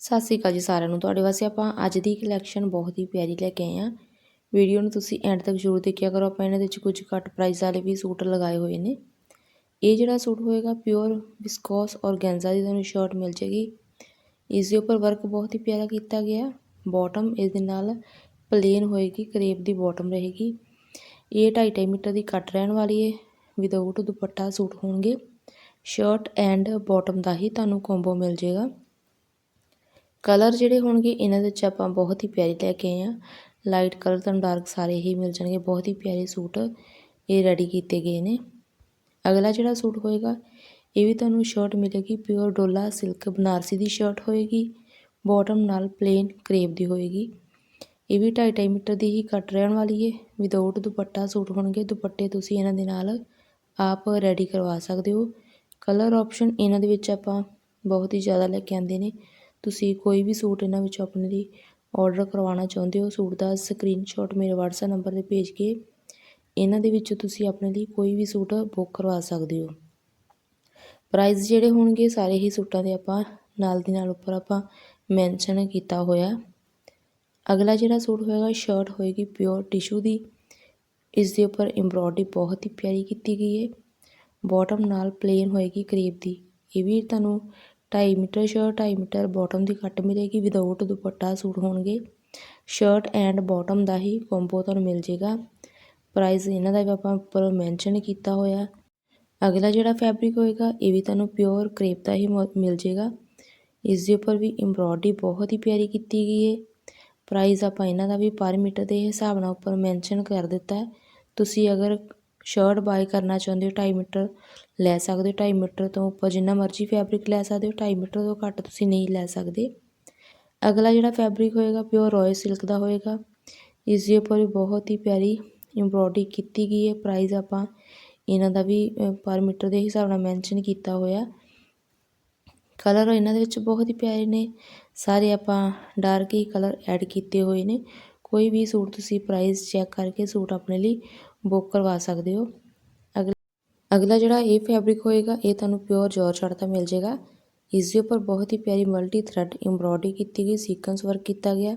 ਸਤਿ ਸ਼੍ਰੀ ਅਕਾਲ ਜੀ ਸਾਰਿਆਂ ਨੂੰ। ਤੁਹਾਡੇ ਵਾਸਤੇ ਆਪਾਂ ਅੱਜ ਦੀ ਕਲੈਕਸ਼ਨ ਬਹੁਤ ਹੀ ਪਿਆਰੀ ਲੈ ਕੇ ਆਏ ਹਾਂ। ਵੀਡੀਓ ਨੂੰ ਤੁਸੀਂ ਐਂਡ ਤੱਕ ਜ਼ਰੂਰ ਦੇਖਿਆ ਕਰੋ। ਆਪਾਂ ਇਹਨਾਂ ਦੇ ਵਿੱਚ ਕੁਝ ਘੱਟ ਪ੍ਰਾਈਸ ਵਾਲੇ ਵੀ ਸੂਟ ਲਗਾਏ ਹੋਏ ਨੇ। ਇਹ ਜਿਹੜਾ ਸੂਟ ਹੋਏਗਾ ਪਿਓਰ ਵਿਸਕੋਸ ਔਰਗੈਂਜ਼ਾ ਦੀ ਤੁਹਾਨੂੰ ਸ਼ਰਟ ਮਿਲ ਜੇਗੀ ਇਸ ਦੇ ਉੱਪਰ ਵਰਕ ਬਹੁਤ ਹੀ ਪਿਆਰਾ ਕੀਤਾ ਗਿਆ। ਬਾਟਮ ਇਸ ਦੇ ਨਾਲ ਪਲੇਨ ਹੋਏਗੀ ਕਰੇਪ ਦੀ ਬਾਟਮ ਰਹੇਗੀ। ਇਹ 2.5 ਮੀਟਰ ਦੀ ਕੱਟ ਰਹਿਣ ਵਾਲੀ ਹੈ ਵਿਦਆਊਟ ਦੁਪੱਟਾ ਸੂਟ ਹੋਣਗੇ। ਸ਼ਰਟ ਐਂਡ ਬਾਟਮ ਦਾ ਹੀ ਤੁਹਾਨੂੰ ਕੰਬੋ ਮਿਲ ਜੇਗਾ ਕਲਰ ਜਿਹੜੇ ਹੋਣਗੇ, ਇਹਨਾਂ ਦੇ ਵਿੱਚ ਆਪਾਂ ਬਹੁਤ ਹੀ ਪਿਆਰੇ ਲੈ ਕੇ ਆਏ ਆ ਲਾਈਟ ਕਲਰ ਤੁਹਾਨੂੰ ਡਾਰਕ ਸਾਰੇ ਹੀ ਮਿਲ ਜਾਣਗੇ। ਬਹੁਤ ਹੀ ਪਿਆਰੇ ਸੂਟ ਇਹ ਰੈਡੀ ਕੀਤੇ ਗਏ ਨੇ। ਅਗਲਾ ਜਿਹੜਾ ਸੂਟ ਹੋਏਗਾ, ਇਹ ਵੀ ਤੁਹਾਨੂੰ ਸ਼ਰਟ ਮਿਲੇਗੀ। ਪਿਓਰ ਡੋਲਾ ਸਿਲਕ ਬਨਾਰਸੀ ਦੀ ਸ਼ਰਟ ਹੋਏਗੀ। ਬਾਟਮ ਨਾਲ ਪਲੇਨ ਕਰੇਪ ਦੀ ਹੋਏਗੀ। ਇਹ ਵੀ 2.5 ਮੀਟਰ ਦੀ ਹੀ ਕੱਟ ਰਹਿਣ ਵਾਲੀ ਹੈ ਵਿਦਆਊਟ ਦੁਪੱਟਾ ਸੂਟ ਹੋਣਗੇ, ਦੁਪੱਟੇ ਤੁਸੀਂ ਇਹਨਾਂ ਦੇ ਨਾਲ ਆਪ ਰੈਡੀ ਕਰਵਾ ਸਕਦੇ ਹੋ। ਕਲਰ ਆਪਸ਼ਨ ਇਹਨਾਂ ਦੇ ਵਿੱਚ ਆਪਾਂ ਬਹੁਤ ਹੀ ਜ਼ਿਆਦਾ ਲੈ ਕੇ ਆਂਦੇ ਨੇ। ਤੁਸੀਂ ਕੋਈ ਵੀ ਸੂਟ ਇਹਨਾਂ ਵਿੱਚੋਂ ਆਪਣੇ ਲਈ ਔਡਰ ਕਰਵਾਉਣਾ ਚਾਹੁੰਦੇ ਹੋ, ਸੂਟ ਦਾ ਸਕਰੀਨਸ਼ਾਟ ਮੇਰੇ WhatsApp ਨੰਬਰ 'ਤੇ ਭੇਜ ਕੇ ਇਹਨਾਂ ਦੇ ਵਿੱਚੋਂ ਤੁਸੀਂ ਆਪਣੇ ਲਈ ਕੋਈ ਵੀ ਸੂਟ ਬੁੱਕ ਕਰਵਾ ਸਕਦੇ ਹੋ। ਪ੍ਰਾਈਸ ਜਿਹੜੇ ਹੋਣਗੇ ਸਾਰੇ ਹੀ ਸੂਟਾਂ ਦੇ ਆਪਾਂ ਨਾਲ ਦੀ ਨਾਲ ਉੱਪਰ ਆਪਾਂ ਮੈਂਸ਼ਨ ਕੀਤਾ ਹੋਇਆ। ਅਗਲਾ ਜਿਹੜਾ ਸੂਟ ਹੋਏਗਾ ਸ਼ਰਟ ਹੋਏਗੀ ਪਿਓਰ ਟਿਸ਼ੂ ਦੀ। ਇਸ ਦੇ ਉੱਪਰ ਐਮਬ੍ਰੋਇਡਰੀ ਬਹੁਤ ਹੀ ਪਿਆਰੀ ਕੀਤੀ ਗਈ ਹੈ। ਬਾਟਮ ਨਾਲ ਪਲੇਨ ਹੋਏਗੀ ਕਰੀਬ ਦੀ। ਇਹ ਵੀ ਤੁਹਾਨੂੰ ਢਾਈ ਮੀਟਰ ਸ਼ਰਟ ਢਾਈ ਮੀਟਰ ਬਾਟਮ ਦੀ ਕੱਟ ਮਿਲੇਗੀ ਵਿਦਆਊਟ ਦੁਪੱਟਾ ਸੂਟ ਹੋਣਗੇ। ਸ਼ਰਟ ਐਂਡ ਬਾਟਮ ਦਾ ਹੀ ਕੰਬੋ ਤੁਹਾਨੂੰ ਮਿਲ ਜੇਗਾ। ਪ੍ਰਾਈਸ ਇਹਨਾਂ ਦਾ ਵੀ ਆਪਾਂ ਉੱਪਰ ਮੈਂਸ਼ਨ ਕੀਤਾ ਹੋਇਆ। ਅਗਲਾ ਜਿਹੜਾ ਫੈਬਰਿਕ ਹੋਏਗਾ, ਇਹ ਵੀ ਤੁਹਾਨੂੰ ਪਿਓਰ ਕਰੇਪ ਦਾ ਹੀ ਮਿਲ ਜੇਗਾ। ਇਸ ਦੇ ਉੱਪਰ ਵੀ ਐਮਬ੍ਰੋਇਡਰੀ ਬਹੁਤ ਹੀ ਪਿਆਰੀ ਕੀਤੀ ਗਈ ਹੈ ਪ੍ਰਾਈਸ ਆਪਾਂ ਇਹਨਾਂ ਦਾ ਵੀ ਪਰ ਮੀਟਰ ਦੇ ਹਿਸਾਬ ਨਾਲ ਉੱਪਰ ਮੈਂਸ਼ਨ ਕਰ ਦਿੱਤਾ। ਹੈ ਤੁਸੀਂ ਅਗਰ ਸ਼ਰਟ ਬਾਏ ਕਰਨਾ ਚਾਹੁੰਦੇ ਹੋ 2.5 ਮੀਟਰ ਲੈ ਸਕਦੇ ਹੋ 2.5 ਮੀਟਰ ਤੋਂ ਉੱਪਰ ਜਿੰਨਾ ਮਰਜ਼ੀ ਫੈਬਰਿਕ ਲੈ ਸਕਦੇ ਹੋ 2.5 ਮੀਟਰ ਤੋਂ ਘੱਟ ਤੁਸੀਂ ਨਹੀਂ ਲੈ ਸਕਦੇ। ਅਗਲਾ ਜਿਹੜਾ ਫੈਬਰਿਕ ਹੋਏਗਾ ਪਿਓਰ ਰੋਇਲ ਸਿਲਕ ਦਾ ਹੋਏਗਾ। ਇਸ ਦੇ ਉੱਪਰ ਵੀ ਬਹੁਤ ਹੀ ਪਿਆਰੀ ਐਮਬ੍ਰੋਇਡਰੀ ਕੀਤੀ ਗਈ ਹੈ। ਪ੍ਰਾਈਸ ਆਪਾਂ ਇਹਨਾਂ ਦਾ ਵੀ ਪਰ ਮੀਟਰ ਦੇ ਹਿਸਾਬ ਨਾਲ ਮੈਂਸ਼ਨ ਕੀਤਾ ਹੋਇਆ। ਕਲਰ ਇਹਨਾਂ ਦੇ ਵਿੱਚ ਬਹੁਤ ਹੀ ਪਿਆਰੇ ਨੇ। ਸਾਰੇ ਆਪਾਂ ਡਾਰਕ ਹੀ ਕਲਰ ਐਡ ਕੀਤੇ ਹੋਏ ਨੇ। ਕੋਈ ਵੀ ਸੂਟ ਤੁਸੀਂ ਪ੍ਰਾਈਸ ਚੈੱਕ ਕਰਕੇ ਸੂਟ ਆਪਣੇ ਲਈ ਬੁੱਕ ਕਰਵਾ ਸਕਦੇ ਹੋ। ਅਗਲਾ ਅਗਲਾ ਜਿਹੜਾ ਇਹ ਫੈਬਰਿਕ ਹੋਏਗਾ, ਇਹ ਤੁਹਾਨੂੰ ਪਿਓਰ ਜਾਰਜਟ ਦਾ ਮਿਲ ਜਾਏਗਾ। ਇਸ ਦੇ ਉੱਪਰ ਬਹੁਤ ਹੀ ਪਿਆਰੀ ਮਲਟੀ ਥਰੈਡ ਐਮਬ੍ਰੋਇਡਰੀ ਕੀਤੀ ਗਈ ਸੀਕੁਐਂਸ ਵਰਕ ਕੀਤਾ ਗਿਆ।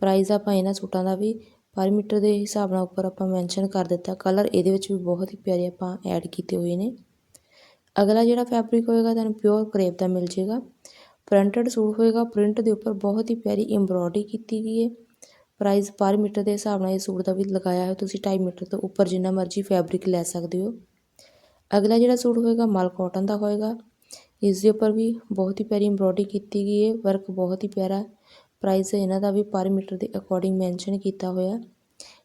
ਪ੍ਰਾਈਸ ਆਪਾਂ ਇਹਨਾਂ ਸੂਟਾਂ ਦਾ ਵੀ ਪਰ ਮੀਟਰ ਦੇ ਹਿਸਾਬ ਨਾਲ ਉੱਪਰ ਆਪਾਂ ਮੈਂਸ਼ਨ ਕਰ ਦਿੱਤਾ। ਕਲਰ ਇਹਦੇ ਵਿੱਚ ਵੀ ਬਹੁਤ ਹੀ ਪਿਆਰੇ ਆਪਾਂ ਐਡ ਕੀਤੇ ਹੋਏ ਨੇ। ਅਗਲਾ ਜਿਹੜਾ ਫੈਬਰਿਕ ਹੋਏਗਾ, ਤੁਹਾਨੂੰ ਪਿਓਰ ਕਰੇਪ ਦਾ ਮਿਲ ਜਾਏਗਾ। ਪ੍ਰਿੰਟਡ ਸੂਟ ਹੋਏਗਾ ਪ੍ਰਿੰਟ ਦੇ ਉੱਪਰ ਬਹੁਤ ਹੀ ਪਿਆਰੀ ਐਮਬ੍ਰੋਇਡਰੀ ਕੀਤੀ ਗਈ ਹੈ। ਪ੍ਰਾਈਜ਼ ਪਰ ਮੀਟਰ ਦੇ ਹਿਸਾਬ ਨਾਲ ਇਹ ਸੂਟ ਦਾ ਵੀ ਲਗਾਇਆ ਹੈ ਤੁਸੀਂ 2.5 ਮੀਟਰ ਤੋਂ ਉੱਪਰ ਜਿੰਨਾ ਮਰਜ਼ੀ ਫੈਬਰਿਕ ਲੈ ਸਕਦੇ ਹੋ। ਅਗਲਾ ਜਿਹੜਾ ਸੂਟ ਹੋਏਗਾ, ਮਲ ਕਾਟਨ ਦਾ ਹੋਏਗਾ। ਇਸ ਦੇ ਉੱਪਰ ਵੀ ਬਹੁਤ ਹੀ ਪਿਆਰੀ ਐਮਬ੍ਰੋਇਡਰੀ ਕੀਤੀ ਗਈ ਹੈ ਵਰਕ ਬਹੁਤ ਹੀ ਪਿਆਰਾ। ਪ੍ਰਾਈਸ ਇਹਨਾਂ ਦਾ ਵੀ ਪਰ ਮੀਟਰ ਦੇ ਅਕੋਰਡਿੰਗ ਮੈਂਸ਼ਨ ਕੀਤਾ ਹੋਇਆ।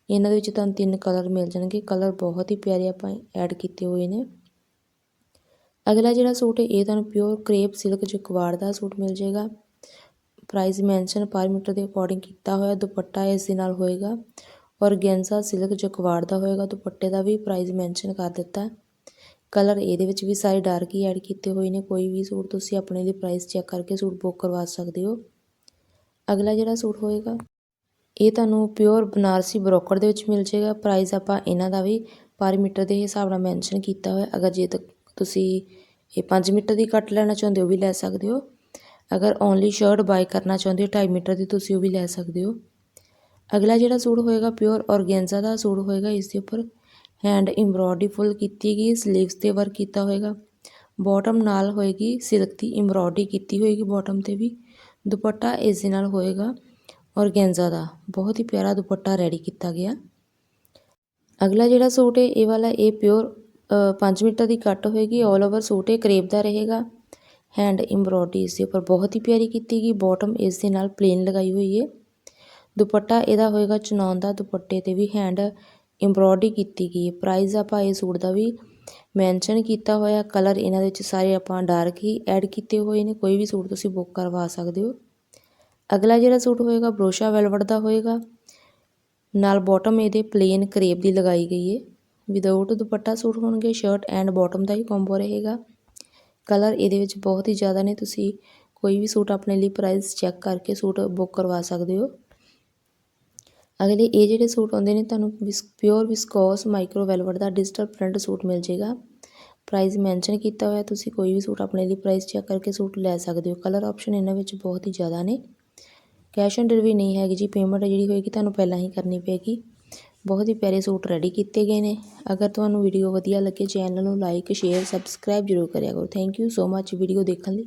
ਇਹਨਾਂ ਦੇ ਵਿੱਚ ਤੁਹਾਨੂੰ ਤਿੰਨ ਕਲਰ ਮਿਲ ਜਾਣਗੇ। ਕਲਰ ਬਹੁਤ ਹੀ ਪਿਆਰੇ ਆਪਾਂ ਐਡ ਕੀਤੇ ਹੋਏ ਨੇ। ਅਗਲਾ ਜਿਹੜਾ ਸੂਟ ਹੈ, ਇਹ ਤੁਹਾਨੂੰ ਪਿਓਰ ਕ੍ਰੇਪ ਸਿਲਕ ਜਕਵਾੜ ਦਾ ਸੂਟ ਮਿਲ ਜਾਏਗਾ। ਪ੍ਰਾਈਸ ਮੈਂਸ਼ਨ ਪਰ ਮੀਟਰ ਦੇ ਅਕੋਰਡਿੰਗ ਕੀਤਾ ਹੋਇਆ ਦੁਪੱਟਾ ਇਸ ਦੇ ਨਾਲ ਹੋਏਗਾ। ਔਰ ਗੈਂਸਾ ਸਿਲਕ ਜਕਵਾੜ ਦਾ ਹੋਏਗਾ, ਦੁਪੱਟੇ ਦਾ ਵੀ ਪ੍ਰਾਈਸ ਮੈਂਸ਼ਨ ਕਰ ਦਿੱਤਾ ਕਲਰ ਇਹਦੇ ਵਿੱਚ ਵੀ ਸਾਰੇ ਡਾਰਕ ਹੀ ਐਡ ਕੀਤੇ ਹੋਏ ਨੇ, ਕੋਈ ਵੀ ਸੂਟ ਤੁਸੀਂ ਆਪਣੇ ਲਈ ਪ੍ਰਾਈਸ ਚੈੱਕ ਕਰਕੇ ਸੂਟ ਬੁੱਕ ਕਰਵਾ ਸਕਦੇ ਹੋ। ਅਗਲਾ ਜਿਹੜਾ ਸੂਟ ਹੋਏਗਾ, ਇਹ ਤੁਹਾਨੂੰ ਪਿਓਰ ਬਨਾਰਸੀ ਬਰੋਕਰ ਦੇ ਵਿੱਚ ਮਿਲ ਜਾਏਗਾ। ਪ੍ਰਾਈਸ ਆਪਾਂ ਇਹਨਾਂ ਦਾ ਵੀ ਪਰ ਮੀਟਰ ਦੇ ਹਿਸਾਬ ਨਾਲ ਮੈਂਸ਼ਨ ਕੀਤਾ ਹੋਇਆ। ਅਗਰ ਜੇ ਤੁਸੀਂ ਇਹ 5 ਮੀਟਰ ਦੀ ਕੱਟ ਲੈਣਾ ਚਾਹੁੰਦੇ ਹੋ ਵੀ ਲੈ ਸਕਦੇ ਹੋ। ਅਗਰ ਓਨਲੀ ਸ਼ਰਟ ਬਾਈ ਕਰਨਾ ਚਾਹੁੰਦੇ ਹੋ 2.5 ਮੀਟਰ ਦੀ ਤੁਸੀਂ ਉਹ ਵੀ ਲੈ ਸਕਦੇ ਹੋ। ਅਗਲਾ ਜਿਹੜਾ ਸੂਟ ਹੋਏਗਾ ਪਿਓਰ ਔਰਗੈਂਜ਼ਾ ਦਾ ਸੂਟ ਹੋਏਗਾ, ਇਸ ਦੇ ਉੱਪਰ ਹੈਂਡ ਐਮਬ੍ਰੋਇਡਰੀ ਫੁੱਲ ਕੀਤੀ ਗਈ ਸਲੀਵਸ ਤੇ ਵਰਕ ਕੀਤਾ ਹੋਏਗਾ। ਬਾਟਮ ਨਾਲ ਹੋਏਗੀ ਸਿਲਕ ਦੀ ਐਮਬ੍ਰੋਇਡਰੀ ਕੀਤੀ ਹੋਏਗੀ ਬਾਟਮ ਤੇ ਵੀ। ਦੁਪੱਟਾ ਇਸ ਦੇ ਨਾਲ ਹੋਏਗਾ ਔਰਗੈਂਜ਼ਾ ਦਾ। ਬਹੁਤ ਹੀ ਪਿਆਰਾ ਦੁਪੱਟਾ ਰੈਡੀ ਕੀਤਾ ਗਿਆ। ਅਗਲਾ ਜਿਹੜਾ ਸੂਟ ਹੈ, ਇਹ ਵਾਲਾ ਇਹ ਪਿਓਰ 5 ਮੀਟਰ ਦੀ ਕੱਟ ਹੋਏਗੀ ਆਲ ਓਵਰ ਸੂਟ ਇਹ ਕਰੇਪ ਦਾ ਰਹੇਗਾ। ਹੈਂਡ ਐਮਬ੍ਰੋਇਡਰੀ ਇਸ ਦੇ ਉੱਪਰ ਬਹੁਤ ਹੀ ਪਿਆਰੀ ਕੀਤੀ ਗਈ ਬਾਟਮ ਇਸ ਦੇ ਨਾਲ ਪਲੇਨ ਲਗਾਈ ਹੋਈ ਹੈ ਦੁਪੱਟਾ ਇਹਦਾ ਹੋਏਗਾ ਚਨੌਨ ਦਾ, ਦੁਪੱਟੇ ਤੇ ਵੀ ਹੈਂਡ ਐਮਬ੍ਰੋਇਡਰੀ ਕੀਤੀ ਗਈ ਹੈ ਪ੍ਰਾਈਸ ਆਪਾਂ ਇਹ ਸੂਟ ਦਾ ਵੀ ਮੈਂਸ਼ਨ ਕੀਤਾ ਹੋਇਆ ਕਲਰ ਇਹਨਾਂ ਦੇ ਵਿੱਚ ਸਾਰੇ ਆਪਾਂ ਡਾਰਕ ਹੀ ਐਡ ਕੀਤੇ ਹੋਏ ਨੇ, ਕੋਈ ਵੀ ਸੂਟ ਤੁਸੀਂ ਬੁੱਕ ਕਰਵਾ ਸਕਦੇ ਹੋ। ਅਗਲਾ ਜਿਹੜਾ ਸੂਟ ਹੋਏਗਾ ਬਰੋਸ਼ਾ ਵੈਲਵਟ ਦਾ ਹੋਏਗਾ। ਨਾਲ ਬਾਟਮ ਇਹਦੇ ਪਲੇਨ ਕਰੇਪ ਦੀ ਲਗਾਈ ਗਈ ਹੈ ਵਿਦਆਊਟ ਦੁਪੱਟਾ ਸੂਟ ਹੋਣਗੇ ਸ਼ਰਟ ਐਂਡ ਬਾਟਮ ਦਾ ਹੀ ਕੰਬੋ ਰਹੇਗਾ। ਕਲਰ ਇਹਦੇ ਵਿੱਚ ਬਹੁਤ ਹੀ ਜ਼ਿਆਦਾ ਨੇ। ਤੁਸੀਂ ਕੋਈ ਵੀ ਸੂਟ ਆਪਣੇ ਲਈ ਪ੍ਰਾਈਸ ਚੈੱਕ ਕਰਕੇ ਸੂਟ ਬੁੱਕ ਕਰਵਾ ਸਕਦੇ ਹੋ। ਅਗਲੇ ਇਹ ਜਿਹੜੇ ਸੂਟ ਆਉਂਦੇ ਨੇ, ਤੁਹਾਨੂੰ ਪਿਓਰ ਵਿਸਕੋਸ ਮਾਈਕਰੋ ਵੈਲਵਟ ਦਾ ਡਿਜੀਟਲ ਪ੍ਰਿੰਟ ਸੂਟ ਮਿਲ ਜੇਗਾ ਪ੍ਰਾਈਸ ਮੈਂਸ਼ਨ ਕੀਤਾ ਹੋਇਆ, ਤੁਸੀਂ ਕੋਈ ਵੀ ਸੂਟ ਆਪਣੇ ਲਈ ਪ੍ਰਾਈਸ ਚੈੱਕ ਕਰਕੇ ਸੂਟ ਲੈ ਸਕਦੇ ਹੋ। ਕਲਰ ਆਪਸ਼ਨ ਇਹਨਾਂ ਵਿੱਚ ਬਹੁਤ ਹੀ ਜ਼ਿਆਦਾ ਨੇ। ਕੈਸ਼ ਔਨ ਡਿਲੀਵਰੀ ਨਹੀਂ ਹੈਗੀ ਜੀ ਪੇਮੈਂਟ ਜਿਹੜੀ ਹੋਏਗੀ ਤੁਹਾਨੂੰ ਪਹਿਲਾਂ ਹੀ ਕਰਨੀ ਪਏਗੀ। ਬਹੁਤ ਹੀ ਪਿਆਰੇ ਸੂਟ ਰੈਡੀ ਕੀਤੇ ਗਏ ਨੇ। ਅਗਰ ਤੁਹਾਨੂੰ ਵੀਡੀਓ ਵਧੀਆ ਲੱਗੇ ਚੈਨਲ ਨੂੰ ਲਾਈਕ ਸ਼ੇਅਰ ਸਬਸਕ੍ਰਾਈਬ ਜ਼ਰੂਰ ਕਰਿਆ ਕਰੋ। Thank you so much video ਦੇਖਣ ਲਈ।